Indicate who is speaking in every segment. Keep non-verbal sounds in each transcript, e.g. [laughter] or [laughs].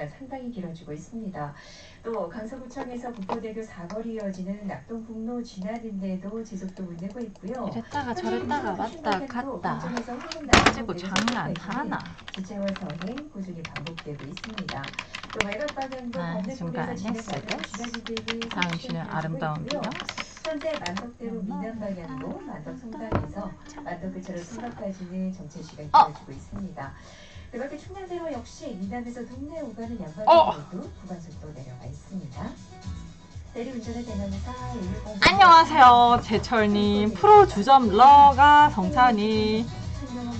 Speaker 1: 시간 상당히 길어지고 있습니다. 또 강서구청에서 국보대교 사거리 이어지는 낙동북로 진안인데도 지속도 못 내고 있고요.
Speaker 2: 이랬다가 저랬다가 왔다 갔다
Speaker 1: 가지고
Speaker 2: 가지고 장난 하나
Speaker 1: 지체와 선행 꾸준히 반복되고 있습니다. 또 외곽 방향도
Speaker 2: 아,
Speaker 1: 건너편에서
Speaker 2: 중간에
Speaker 1: 진행하는
Speaker 2: 쓰고
Speaker 1: 지나치들이
Speaker 2: 당신은 아름다운. 그녀
Speaker 1: 현재 만덕대로 미남 방향으로 만덕 성당에서 만덕 근처로 성곽까지는 정체 시간이
Speaker 2: 어.
Speaker 1: 길어지고 있습니다. 그 밖에 충남대로 역시 미남에서 동네 오가는
Speaker 2: 어.
Speaker 1: 양방향으로도 구간 속도 내려가 있습니다. 대리운전의 대명사 110
Speaker 2: 안녕하세요 제철님. 프로 주점 러가 성찬이.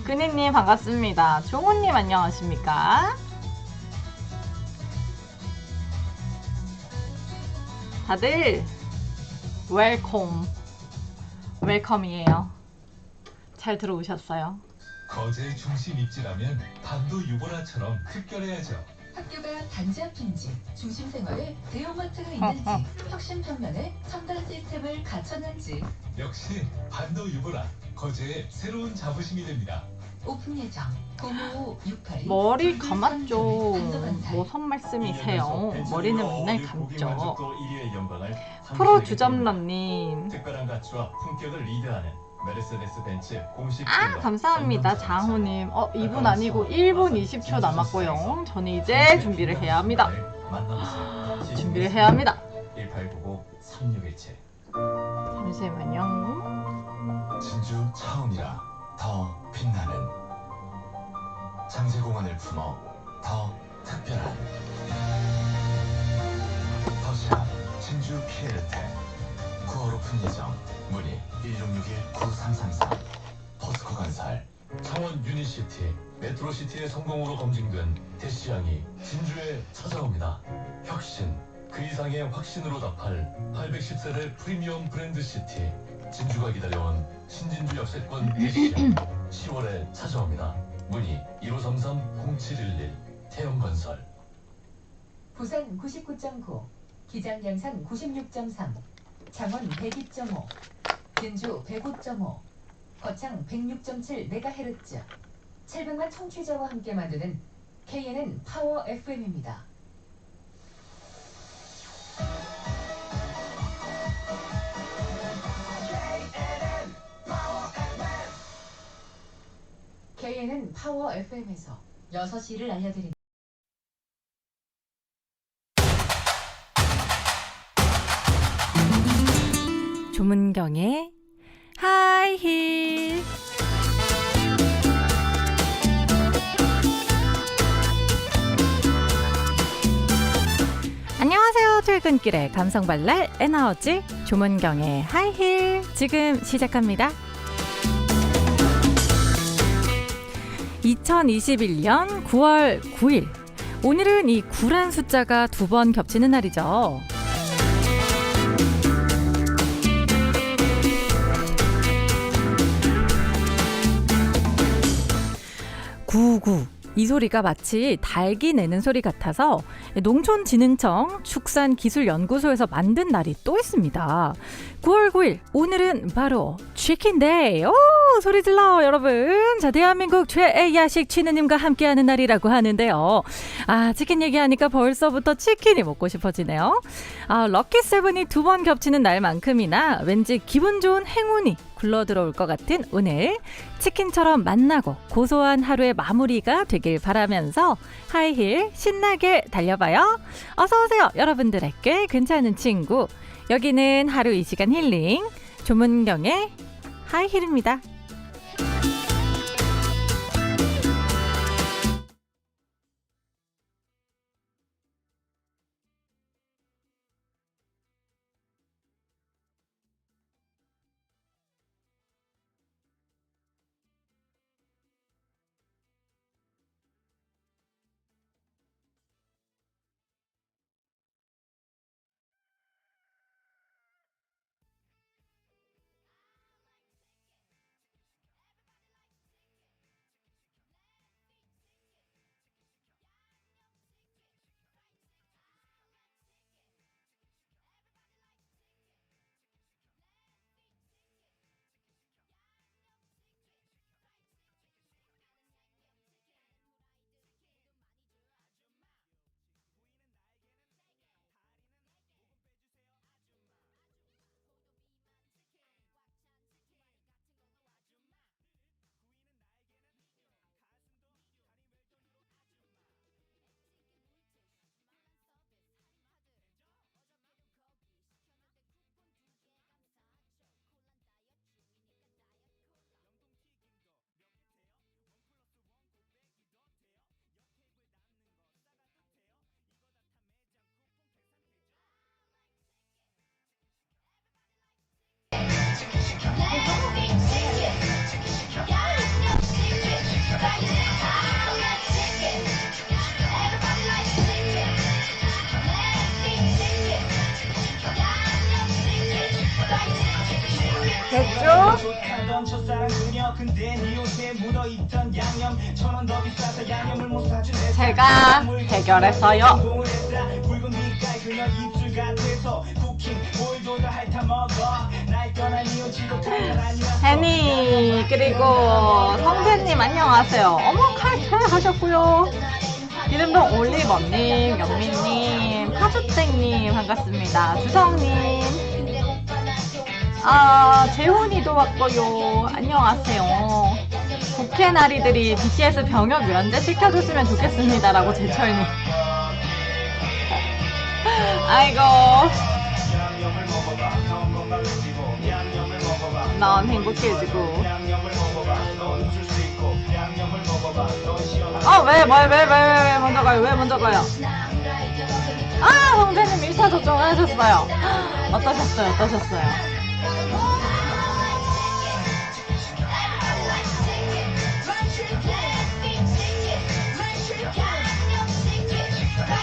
Speaker 2: 근혜님 반갑습니다. 종훈님 안녕하십니까? 다들 웰컴 웰컴이에요. 잘 들어오셨어요
Speaker 3: 거제의 중심 입지라면 반도 유보라처럼 특별해야죠.
Speaker 4: 학교가 단지 앞인지 중심 생활에 대형마트가 있는지 [laughs] 혁신 평면에 첨단 시스템을 갖췄는지.
Speaker 3: 역시 반도 유보라 거제의 새로운 자부심이 됩니다.
Speaker 4: 오픈 예정 055-682
Speaker 2: 머리 감았죠. 무슨 말씀이세요? 머리는 맨날 감죠. 프로 주점러님.
Speaker 5: 특별한 가치와 품격을 리드하는 메르세데스 벤츠 공식
Speaker 2: 아 감사합니다. 장호님. 어 2분 아니고 1분 20초 남았고요. 저는 이제 준비를 해야 합니다. 준비를 해야 합니다.
Speaker 5: 1899 3617
Speaker 2: 잠시만요.
Speaker 5: 진주 차원이라 더 빛나는 장세공원을 품어 더 특별한. 더샵 진주 피에르테. 9월 오픈 예정 문의 1661-9333 포스코 건설. 창원 유니시티 메트로시티의 성공으로 검증된 대시양이 진주에 찾아옵니다. 혁신 그 이상의 확신으로 답할 810세대 프리미엄 브랜드 시티. 진주가 기다려온 신진주 역세권 대시양 10월에 [clears throat] 찾아옵니다. 문의 1533-0711 태영건설.
Speaker 1: 부산 99.9, 기장 양산 96.3, 창원 102.5, 진주 105.5, 거창 106.7MHz, 700만 청취자와 함께 만드는 KNN 파워 FM입니다. KNN 파워 FM에서 6시를 알려드립니다.
Speaker 2: 조문경의 하이힐 안녕하세요. 퇴근길의 감성 발랄 에너지 조문경의 하이힐 지금 시작합니다. 2021년 9월 9일 오늘은 이 9란 숫자가 두 번 겹치는 날이죠. 구구 이 소리가 마치 닭이 내는 소리 같아서 농촌진흥청 축산기술연구소에서 만든 날이 또 있습니다. 9월 9일 오늘은 바로 치킨데이. 오 소리 질러 여러분. 자 대한민국 최애 야식 취느님과 함께하는 날이라고 하는데요. 아 치킨 얘기하니까 벌써부터 치킨이 먹고 싶어지네요. 아 럭키 세븐이 두 번 겹치는 날만큼이나 왠지 기분 좋은 행운이 굴러 들어올 것 같은 오늘 치킨처럼 맛나고 고소한 하루의 마무리가 되길 바라면서 하이힐 신나게 달려봐요. 어서 오세요. 여러분들의 꽤 괜찮은 친구. 여기는 하루 이 시간 힐링 조문경의 하이힐입니다.
Speaker 6: 도 탈탈하니
Speaker 2: 해니 그리고 성재님 안녕하세요. 어머 칼퇴 하셨고요. 이름도 올리버님, 영민님, 파주땡님 반갑습니다. 주성님, 아 재훈이도 왔고요. 안녕하세요. 국회 나리들이 BTS 병역 면제 시켜줬으면 좋겠습니다라고 제철님. [laughs] 아이고.
Speaker 6: 넌
Speaker 2: 행복해지고.
Speaker 6: 어,
Speaker 2: 왜, 왜, 왜, 왜, 왜, 왜 먼저 가요? 왜 먼저 가요? 아, 성재님 1차 접종을 하셨어요. 어떠셨어요? 어떠셨어요?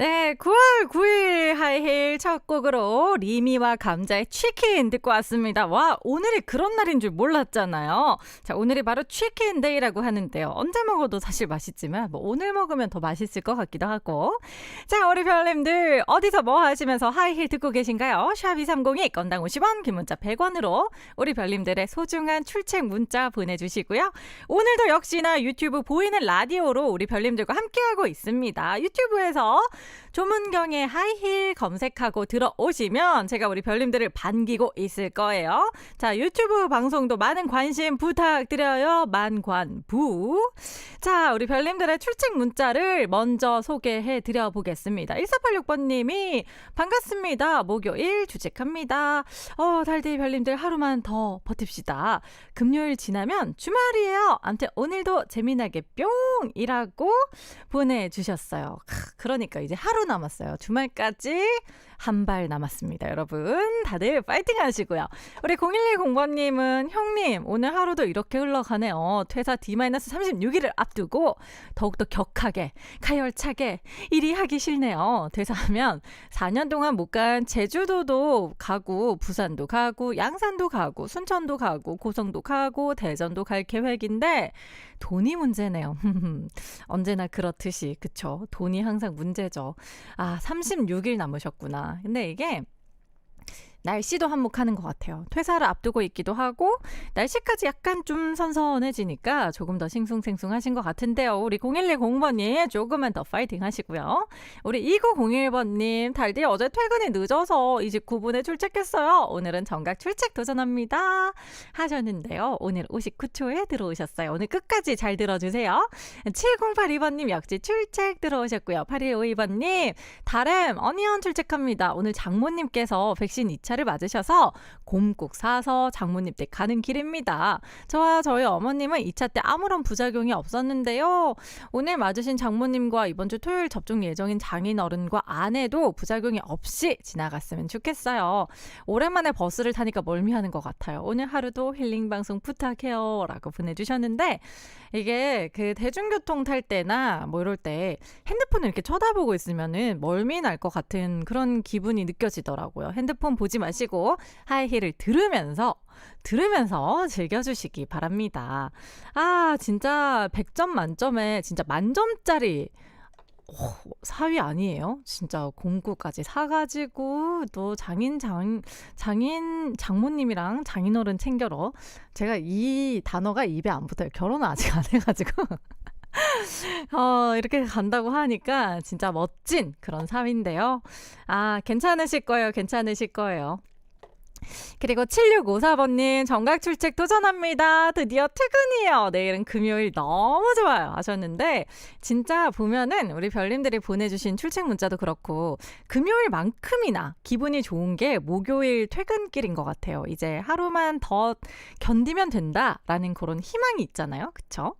Speaker 2: 네, 9월 9일 하이힐 첫 곡으로 리미와 감자의 치킨 듣고 왔습니다. 와, 오늘이 그런 날인 줄 몰랐잖아요. 자, 오늘이 바로 치킨 데이라고 하는데요. 언제 먹어도 사실 맛있지만 뭐 오늘 먹으면 더 맛있을 것 같기도 하고. 자, 우리 별님들 어디서 뭐 하시면서 하이힐 듣고 계신가요? 샵2302 건당 50원, 긴 문자 100원으로 우리 별님들의 소중한 출첵 문자 보내주시고요. 오늘도 역시나 유튜브 보이는 라디오로 우리 별님들과 함께하고 있습니다. 유튜브에서 조문경의 하이힐 검색하고 들어오시면 제가 우리 별님들을 반기고 있을 거예요. 자, 유튜브 방송도 많은 관심 부탁드려요. 만관부. 자, 우리 별님들의 출첵 문자를 먼저 소개해 드려 보겠습니다. 1486번님이 반갑습니다. 목요일 주직합니다. 어, 달디 별님들 하루만 더 버팁시다. 금요일 지나면 주말이에요. 암튼 오늘도 재미나게 뿅이라고 보내주셨어요. 크, 그러니까 이제 하루 남았어요. 주말까지 한 발 남았습니다. 여러분 다들 파이팅 하시고요. 우리 0110번님은 형님 오늘 하루도 이렇게 흘러가네요. 퇴사 D-36일을 앞두고 더욱더 격하게 가열차게 일이 하기 싫네요. 퇴사하면 4년 동안 못 간 제주도도 가고 부산도 가고 양산도 가고 순천도 가고 고성도 가고 대전도 갈 계획인데 돈이 문제네요. [laughs] 언제나 그렇듯이 그쵸? 돈이 항상 문제죠. 아 36일 남으셨구나. 근데 이게 날씨도 한몫하는 것 같아요. 퇴사를 앞두고 있기도 하고 날씨까지 약간 좀 선선해지니까 조금 더 싱숭생숭하신 것 같은데요. 우리 0110번님 조금만 더 파이팅 하시고요. 우리 2901번님 달디 어제 퇴근이 늦어서 29분에 출첵했어요. 오늘은 정각 출첵 도전합니다. 하셨는데요. 오늘 59초에 들어오셨어요. 오늘 끝까지 잘 들어주세요. 7082번님 역시 출첵 들어오셨고요. 8152번님 달엠 어니언 출첵합니다. 오늘 장모님께서 백신 2차 를 맞으셔서 곰국 사서 장모님 댁 가는 길입니다. 저와 저희 어머님은 2차 때 아무런 부작용이 없었는데요. 오늘 맞으신 장모님과 이번 주 토요일 접종 예정인 장인어른과 아내도 부작용이 없이 지나갔으면 좋겠어요. 오랜만에 버스를 타니까 멀미하는 것 같아요. 오늘 하루도 힐링 방송 부탁해요. 라고 보내주셨는데 이게 그 대중교통 탈 때나 뭐 이럴 때 핸드폰을 이렇게 쳐다보고 있으면은 멀미 날 것 같은 그런 기분이 느껴지더라고요. 핸드폰 보지 마시고 하이힐을 들으면서 들으면서 즐겨주시기 바랍니다. 아, 진짜 100점 만점에 진짜 만점짜리 오, 사위 아니에요? 진짜 공구까지 사가지고 또 장인 장 장인 장모님이랑 장인어른 챙겨러 제가 이 단어가 입에 안 붙어요. 결혼을 아직 안 해가지고 [laughs] 어, 이렇게 간다고 하니까 진짜 멋진 그런 사위인데요. 아, 괜찮으실 거예요. 괜찮으실 거예요. 그리고 7654번님 정각 출첵 도전합니다. 드디어 퇴근이에요. 내일은 금요일 너무 좋아요. 하셨는데 진짜 보면은 우리 별님들이 보내주신 출첵 문자도 그렇고 금요일만큼이나 기분이 좋은 게 목요일 퇴근길인 것 같아요. 이제 하루만 더 견디면 된다라는 그런 희망이 있잖아요. 그쵸?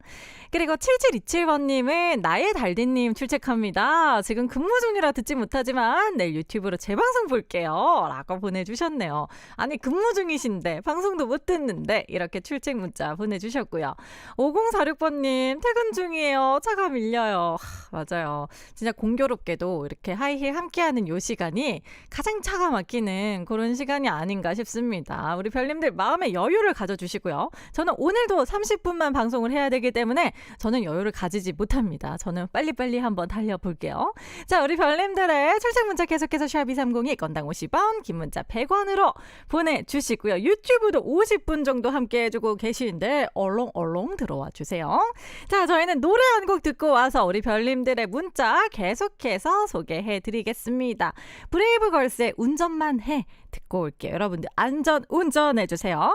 Speaker 2: 그리고 7727번님은 나의 달디님 출첵합니다. 지금 근무 중이라 듣지 못하지만 내일 유튜브로 재방송 볼게요. 라고 보내주셨네요. 아니 근무 중이신데 방송도 못 듣는데 이렇게 출첵 문자 보내주셨고요. 5046번님 퇴근 중이에요. 차가 밀려요. 하, 맞아요. 진짜 공교롭게도 이렇게 하이힐 함께하는 요 시간이 가장 차가 막히는 그런 시간이 아닌가 싶습니다. 우리 별님들 마음의 여유를 가져주시고요. 저는 오늘도 30분만 방송을 해야 되기 때문에 저는 여유를 가지지 못합니다. 저는 빨리빨리 한번 달려볼게요. 자, 우리 별님들의 출첵 문자 계속해서 샵230이 건당 50원, 긴 문자 100원으로 보내주시고요. 유튜브도 50분 정도 함께 해주고 계시는데 얼렁얼렁 들어와 주세요. 자, 저희는 노래 한 곡 듣고 와서 우리 별님들의 문자 계속해서 소개해 드리겠습니다. 브레이브걸스의 운전만 해 듣고 올게요. 여러분들 안전 운전해 주세요.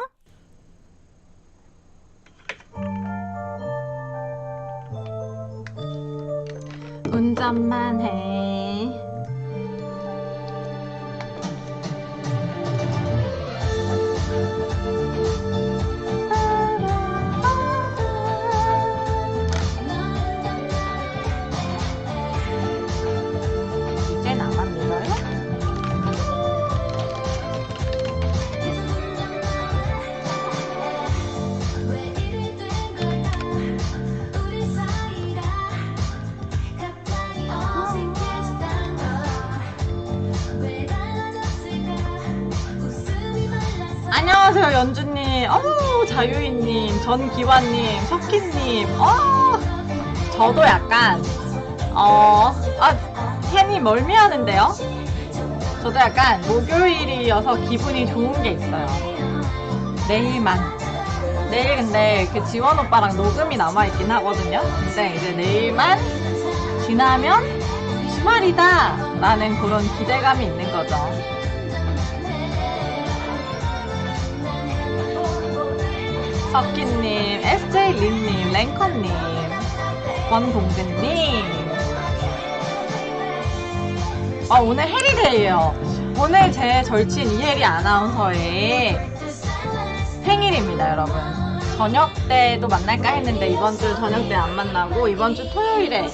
Speaker 2: 운전만 해. 자유인님, 전기환님, 석희님. 어, 저도 약간, 어, 아, 팬이 멀미하는데요? 저도 약간 목요일이어서 기분이 좋은 게 있어요. 내일만. 내일 근데 그 지원 오빠랑 녹음이 남아있긴 하거든요. 근데 이제 내일만 지나면 주말이다! 라는 그런 기대감이 있는 거죠. 석기님, SJ린님, 랭커님, 권동근님. 아, 오늘 해리데이예요. 오늘 제 절친 이혜리 아나운서의 생일입니다, 여러분. 저녁 때도 만날까 했는데 이번 주 저녁 때 안 만나고 이번 주 토요일에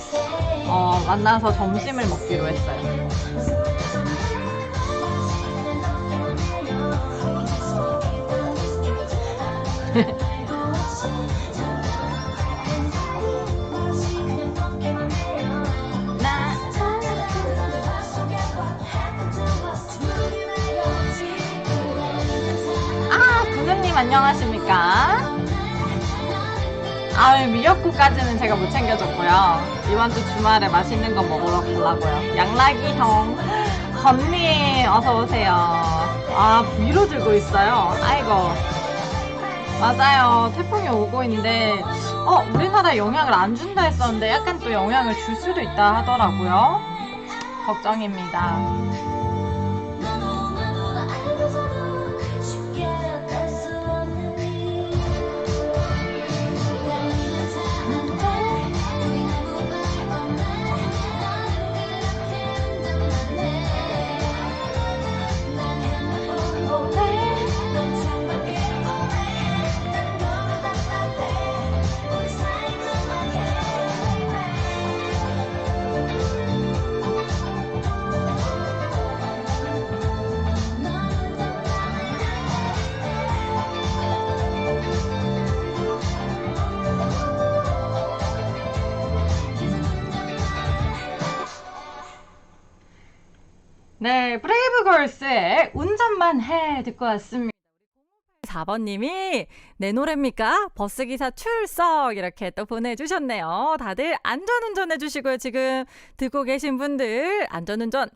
Speaker 2: 어, 만나서 점심을 먹기로 했어요. [laughs] 안녕하십니까? 아, 미역국까지는 제가 못 챙겨줬고요. 이번 주 주말에 맛있는 거 먹으러 가려고요. 양락이 형, 건님 어서 오세요. 아, 위로 들고 있어요. 아이고. 맞아요. 태풍이 오고 있는데, 어, 우리나라에 영향을 안 준다 했었는데 약간 또 영향을 줄 수도 있다 하더라고요. 걱정입니다. 네, 브레이브걸스의 운전만 해 듣고 왔습니다. 4번님이 내 노래입니까? 버스기사 출석 이렇게 또 보내주셨네요. 다들 안전운전 해주시고요. 지금 듣고 계신 분들 안전운전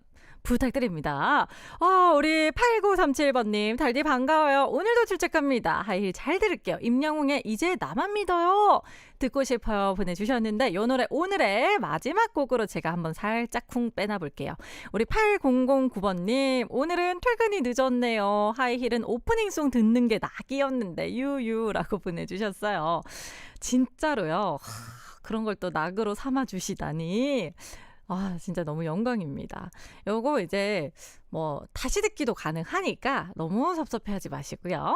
Speaker 2: 부탁드립니다. 어, 우리 8937번님, 달디 반가워요. 오늘도 출첵합니다. 하이힐 잘 들을게요. 임영웅의 이제 나만 믿어요. 듣고 싶어요. 보내주셨는데, 요 노래 오늘의 마지막 곡으로 제가 한번 살짝 쿵 빼놔볼게요. 우리 8009번님, 오늘은 퇴근이 늦었네요. 하이힐은 오프닝송 듣는 게 낙이었는데, 유유라고 보내주셨어요. 진짜로요. 하, 그런 걸 또 낙으로 삼아주시다니. 아, 진짜 너무 영광입니다. 요거 이제 뭐 다시 듣기도 가능하니까 너무 섭섭해하지 마시고요.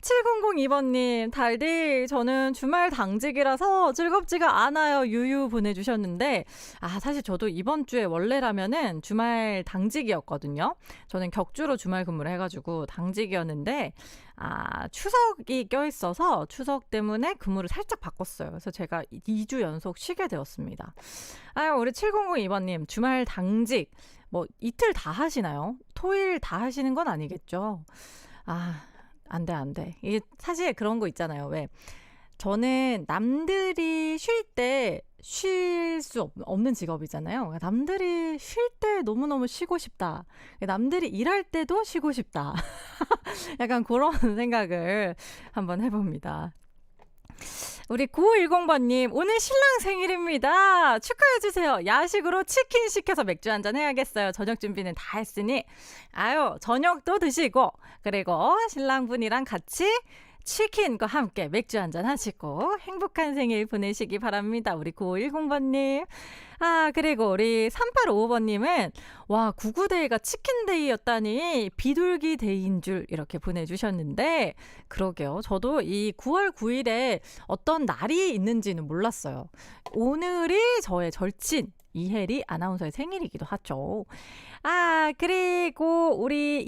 Speaker 2: 7002번님, 달디, 저는 주말 당직이라서 즐겁지가 않아요. 유유 보내주셨는데, 아, 사실 저도 이번 주에 원래라면은 주말 당직이었거든요. 저는 격주로 주말 근무를 해가지고 당직이었는데, 아, 추석이 껴있어서 추석 때문에 근무를 살짝 바꿨어요. 그래서 제가 2주 연속 쉬게 되었습니다. 아유, 우리 7002번님, 주말 당직, 뭐, 이틀 다 하시나요? 토일 다 하시는 건 아니겠죠? 아, 안 돼, 안 돼. 이게 사실 그런 거 있잖아요. 왜? 저는 남들이 쉴 때 쉴 수 없는 직업이잖아요. 그러니까 남들이 쉴 때 너무너무 쉬고 싶다. 남들이 일할 때도 쉬고 싶다. [laughs] 약간 그런 [laughs] 생각을 한번 해봅니다. 우리 9510번님, 오늘 신랑 생일입니다. 축하해주세요. 야식으로 치킨 시켜서 맥주 한 잔 해야겠어요. 저녁 준비는 다 했으니. 아유, 저녁도 드시고, 그리고 신랑분이랑 같이 치킨과 함께 맥주 한잔 하시고 행복한 생일 보내시기 바랍니다. 우리 9510번님. 아, 그리고 우리 3855번님은 와, 구구데이가 치킨데이였다니 비둘기 데이인 줄 이렇게 보내주셨는데 그러게요. 저도 이 9월 9일에 어떤 날이 있는지는 몰랐어요. 오늘이 저의 절친 이혜리 아나운서의 생일이기도 하죠. 아, 그리고 우리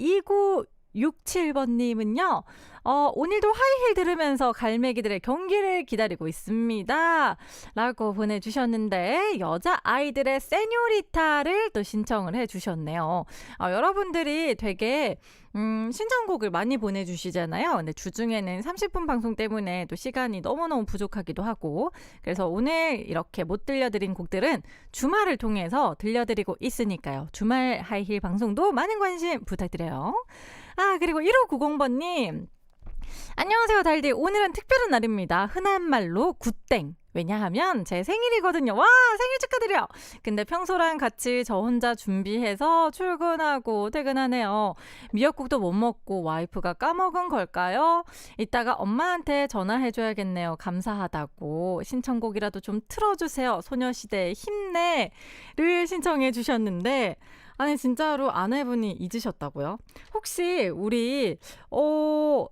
Speaker 2: 2967번님은요, 어, 오늘도 하이힐 들으면서 갈매기들의 경기를 기다리고 있습니다. 라고 보내주셨는데, 여자 아이들의 세뇨리타를 또 신청을 해주셨네요. 어, 여러분들이 되게, 음, 신청곡을 많이 보내주시잖아요. 근데 주중에는 30분 방송 때문에 또 시간이 너무너무 부족하기도 하고, 그래서 오늘 이렇게 못 들려드린 곡들은 주말을 통해서 들려드리고 있으니까요. 주말 하이힐 방송도 많은 관심 부탁드려요. 아, 그리고 1590번님. 안녕하세요, 달디. 오늘은 특별한 날입니다. 흔한 말로 굿땡. 왜냐하면 제 생일이거든요. 와, 생일 축하드려! 근데 평소랑 같이 저 혼자 준비해서 출근하고 퇴근하네요. 미역국도 못 먹고 와이프가 까먹은 걸까요? 이따가 엄마한테 전화해줘야겠네요. 감사하다고. 신청곡이라도 좀 틀어주세요. 소녀시대의 힘내를 신청해 주셨는데, 아니, 진짜로 아내분이 잊으셨다고요? 혹시 우리, 어,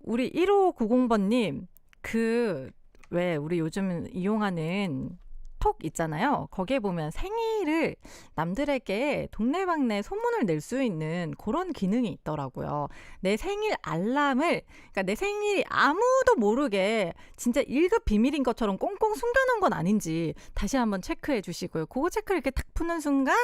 Speaker 2: 우리 1590번 님, 그, 왜 우리 요즘 이용하는 톡 있잖아요. 거기에 보면 생일을 남들에게 동네방네 소문을 낼 수 있는 그런 기능이 있더라고요. 내 생일 알람을, 그러니까 내 생일이 아무도 모르게 진짜 1급 비밀인 것처럼 꽁꽁 숨겨놓은 건 아닌지 다시 한번 체크해 주시고요. 그거 체크를 이렇게 탁 푸는 순간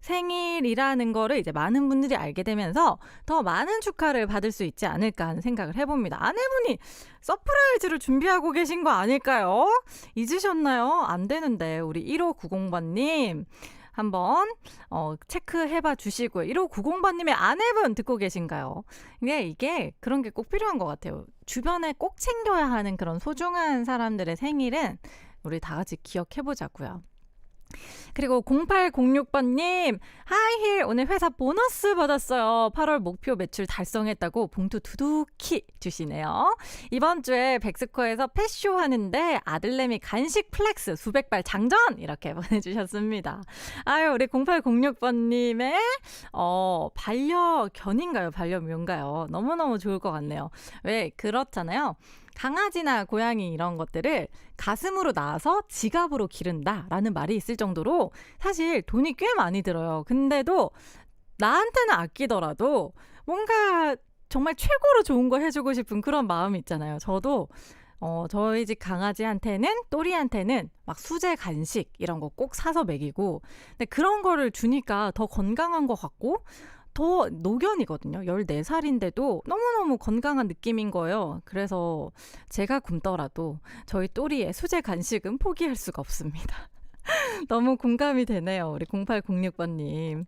Speaker 2: 생일이라는 거를 이제 많은 분들이 알게 되면서 더 많은 축하를 받을 수 있지 않을까 하는 생각을 해봅니다. 아내분이 서프라이즈를 준비하고 계신 거 아닐까요? 잊으셨나요? 안 되는데 우리 1590번님 한번 어, 체크해봐 주시고요. 1590번님의 아내분 듣고 계신가요? 이게 이게 그런 게 꼭 필요한 것 같아요. 주변에 꼭 챙겨야 하는 그런 소중한 사람들의 생일은 우리 다 같이 기억해보자고요. 그리고 0806번님, 하이힐, 오늘 회사 보너스 받았어요. 8월 목표 매출 달성했다고 봉투 두둑히 주시네요. 이번 주에 백스코에서 패쇼 하는데 아들내미 간식 플렉스 수백 발 장전! 이렇게 [laughs] 보내주셨습니다. 아유, 우리 0806번님의, 어, 반려견인가요? 반려묘인가요? 너무너무 좋을 것 같네요. 왜, 그렇잖아요. 강아지나 고양이 이런 것들을 가슴으로 낳아서 지갑으로 기른다라는 말이 있을 정도로 사실 돈이 꽤 많이 들어요. 근데도 나한테는 아끼더라도 뭔가 정말 최고로 좋은 거 해주고 싶은 그런 마음이 있잖아요. 저도 어, 저희 집 강아지한테는, 또리한테는 막 수제 간식 이런 거 꼭 사서 먹이고, 근데 그런 거를 주니까 더 건강한 것 같고, 더 노견이거든요. 14살인데도 너무너무 건강한 느낌인 거예요. 그래서 제가 굶더라도 저희 또리의 수제 간식은 포기할 수가 없습니다. [laughs] 너무 공감이 되네요. 우리 0806번님.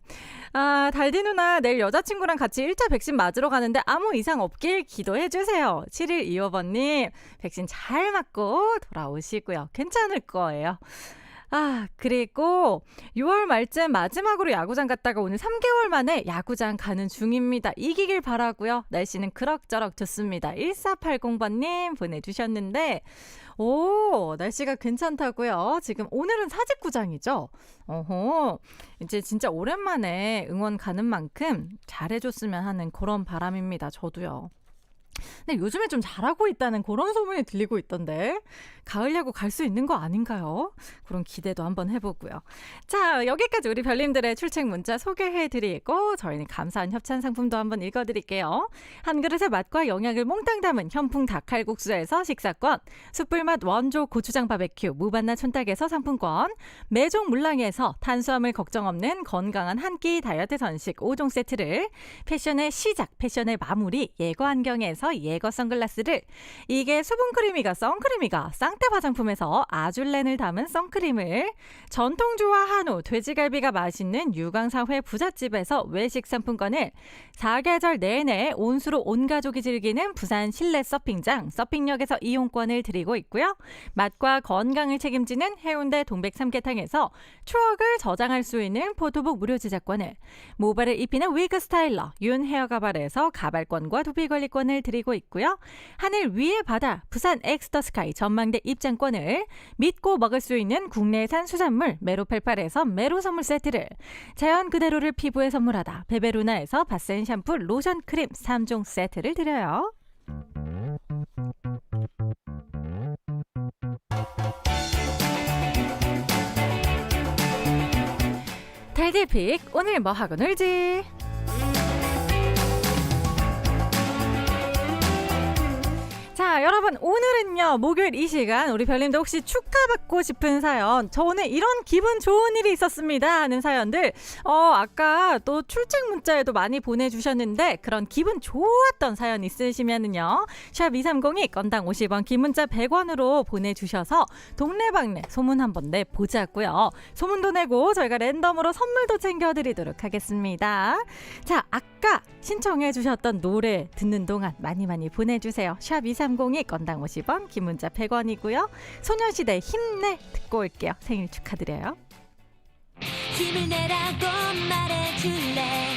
Speaker 2: 아, 달디 누나 내일 여자친구랑 같이 1차 백신 맞으러 가는데 아무 이상 없길 기도해 주세요. 7일 2호번님 백신 잘 맞고 돌아오시고요. 괜찮을 거예요. 아, 그리고 6월 말쯤 마지막으로 야구장 갔다가 오늘 3개월 만에 야구장 가는 중입니다. 이기길 바라고요. 날씨는 그럭저럭 좋습니다. 1480번님 보내주셨는데 오, 날씨가 괜찮다고요. 지금 오늘은 사직구장이죠. 어허, 이제 진짜 오랜만에 응원 가는 만큼 잘해줬으면 하는 그런 바람입니다. 저도요. 근데 요즘에 좀 잘하고 있다는 그런 소문이 들리고 있던데 가을 야구 갈 수 있는 거 아닌가요? 그런 기대도 한번 해보고요. 자 여기까지 우리 별님들의 출첵 문자 소개해드리고 저희는 감사한 협찬 상품도 한번 읽어드릴게요. 한 그릇의 맛과 영양을 몽땅 담은 현풍 닭칼국수에서 식사권, 숯불맛 원조 고추장 바베큐 무반나 촌닭에서 상품권, 매종 물랑에서 탄수화물 걱정 없는 건강한 한 끼 다이어트 선식 5종 세트를 패션의 시작, 패션의 마무리 예거 안경에서 예거 선글라스를 이게 수분크림이가 선크림이가 쌍떼 화장품에서 아줄렌을 담은 선크림을 전통주와 한우 돼지갈비가 맛있는 유광사회 부잣집에서 외식 상품권을 사계절 내내 온수로 온 가족이 즐기는 부산 실내 서핑장 서핑역에서 이용권을 드리고 있고요. 맛과 건강을 책임지는 해운대 동백 삼계탕에서 추억을 저장할 수 있는 포토북 무료 제작권을 모발을 입히는 위그 스타일러 윤 헤어 가발에서 가발권과 두피 관리권을 드리고 있고요. 하늘 위의 바다 부산 엑스터 스카이 전망대 입장권을 믿고 먹을 수 있는 국내산 수산물 메로펠팔에서 메로 선물 세트를 자연 그대로를 피부에 선물하다 베베루나에서 바센 샴푸 로션 크림 3종 세트를 드려요. 달디픽 오늘 뭐 하고 놀지? 자, 여러분 오늘은요 목요일 이 시간 우리 별님도 혹시 축하받고 싶은 사연, 저 오늘 이런 기분 좋은 일이 있었습니다 하는 사연들, 어 아까 또 출첵 문자에도 많이 보내주셨는데 그런 기분 좋았던 사연 있으시면은요 샵 #230이 건당 50원, 긴 문자 100원으로 보내주셔서 동네방네 소문 한번 내 보자고요. 소문도 내고 저희가 랜덤으로 선물도 챙겨드리도록 하겠습니다. 자, 아까 신청해주셨던 노래 듣는 동안 많이 많이 보내주세요. 샵 230이 건당 50원, 긴 문자 100원이고요. 소녀시대 힘내 듣고 올게요. 생일 축하드려요.
Speaker 7: 힘을 내라고 말해줄래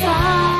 Speaker 7: 모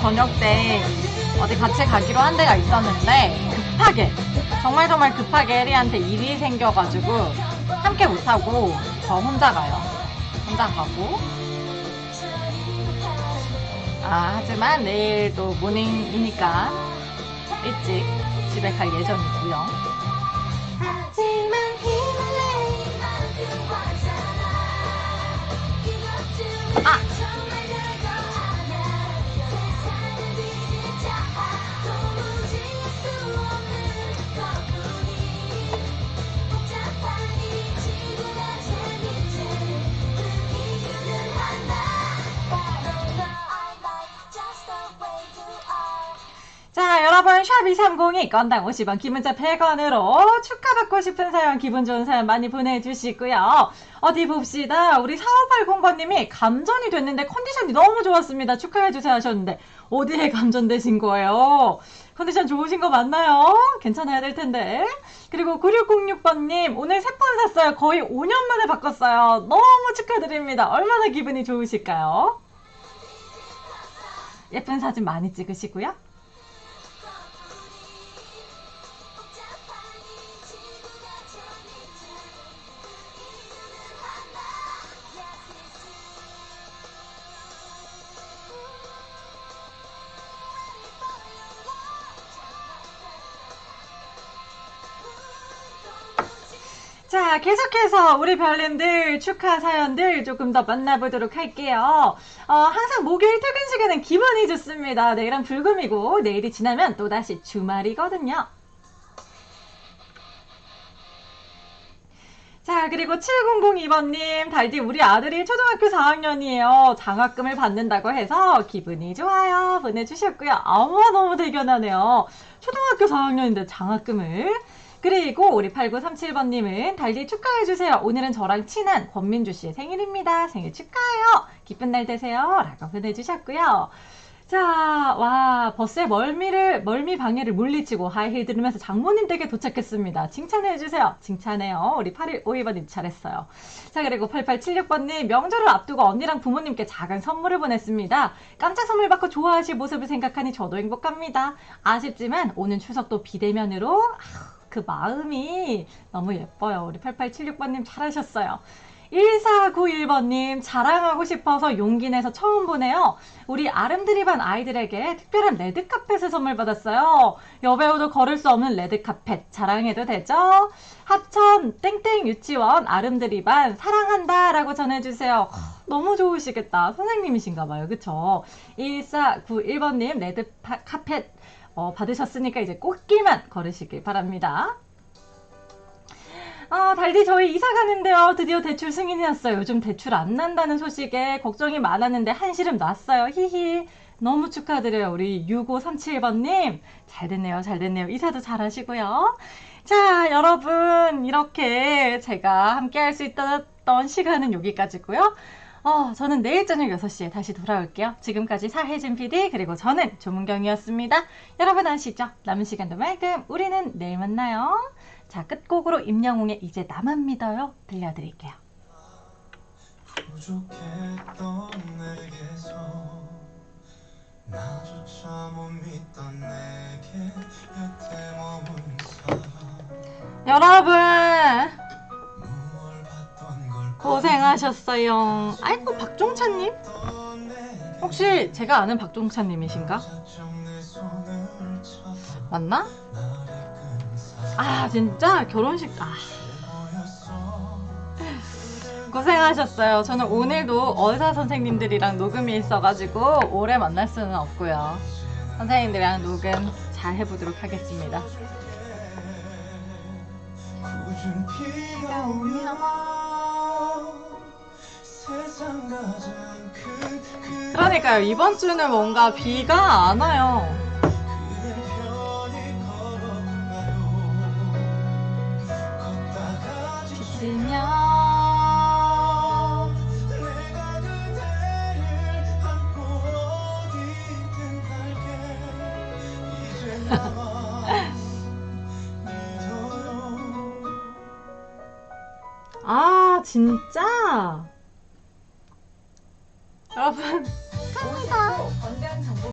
Speaker 8: 저녁 때 어디 같이 가기로 한 데가 있었는데 급하게 정말 정말 급하게 혜리한테 일이 생겨가지고 함께 못하고 저 혼자 가요. 혼자 가고 아 하지만 내일 또 모닝이니까 일찍 집에 갈 예정이고요.
Speaker 7: 3230이
Speaker 2: 건당 50원, 기문자 100원으로 축하받고 싶은 사연, 기분 좋은 사연 많이 보내주시고요. 어디 봅시다. 우리 4580번님이 감전이 됐는데 컨디션이 너무 좋았습니다. 축하해주세요 하셨는데 어디에 감전되신 거예요? 컨디션 좋으신 거 맞나요? 괜찮아야 될 텐데. 그리고 9606번님, 오늘 세 번 샀어요. 거의 5년 만에 바꿨어요. 너무 축하드립니다. 얼마나 기분이 좋으실까요? 예쁜 사진 많이 찍으시고요. 자, 계속해서 우리 별님들 축하 사연들 조금 더 만나보도록 할게요. 어, 항상 목요일 퇴근 시간은 기분이 좋습니다. 내일은 불금이고 내일이 지나면 또다시 주말이거든요. 자, 그리고 7002번님, 달디 우리 아들이 초등학교 4학년이에요. 장학금을 받는다고 해서 기분이 좋아요. 보내주셨고요. 아마 너무 대견하네요. 초등학교 4학년인데 장학금을. 그리고 우리 8937번님은 달디 축하해주세요. 오늘은 저랑 친한 권민주 씨의 생일입니다. 생일 축하해요. 기쁜 날 되세요. 라고 보내주셨고요. 자, 와, 버스의 멀미를, 멀미 방해를 물리치고 하이힐 들으면서 장모님 댁에 도착했습니다. 칭찬해주세요. 칭찬해요. 우리 8152번님 잘했어요. 자, 그리고 8876번님, 명절을 앞두고 언니랑 부모님께 작은 선물을 보냈습니다. 깜짝 선물 받고 좋아하실 모습을 생각하니 저도 행복합니다. 아쉽지만 오는 추석도 비대면으로, 아휴, 그 마음이 너무 예뻐요. 우리 8876번님 잘하셨어요. 1491번님, 자랑하고 싶어서 용기 내서 처음 보내요. 우리 아름드리 반 아이들에게 특별한 레드카펫을 선물 받았어요. 여배우도 걸을 수 없는 레드카펫 자랑해도 되죠? 합천 땡땡 유치원 아름드리 반 사랑한다 라고 전해주세요. 너무 좋으시겠다. 선생님이신가 봐요. 그쵸? 1491번님 레드카펫 어, 받으셨으니까 이제 꽃길만 걸으시길 바랍니다. 아, 달디 저희 이사 가는데요. 드디어 대출 승인이 났어요. 요즘 대출 안 난다는 소식에 걱정이 많았는데 한시름 났어요. 히히. 너무 축하드려요. 우리 6537번님. 잘 됐네요. 잘 됐네요. 이사도 잘 하시고요. 자, 여러분. 이렇게 제가 함께 할 수 있었던 시간은 여기까지고요. 어, 저는 내일 저녁 6시에 다시 돌아올게요. 지금까지 사혜진 PD 그리고 저는 조문경이었습니다. 여러분 아시죠? 남은 시간도 말끔 우리는 내일 만나요. 자, 끝곡으로 임영웅의 이제 나만 믿어요 들려드릴게요.
Speaker 8: 부족했던 내게서 나조차 못 믿던 내게 곁에 머문 사람
Speaker 2: 여러분 고생하셨어요. 아이고 박종찬님 혹시 제가 아는 박종찬님이신가? 맞나? 아 진짜 결혼식 아 고생하셨어요. 저는 오늘도 의사 선생님들이랑 녹음이 있어가지고 오래 만날 수는 없고요. 선생님들이랑 녹음 잘 해보도록 하겠습니다.
Speaker 8: 그-
Speaker 2: 그러니까요. 이번 주는 뭔가 비가 안 와요. [laughs] 아 진짜? 여러분.
Speaker 1: 정보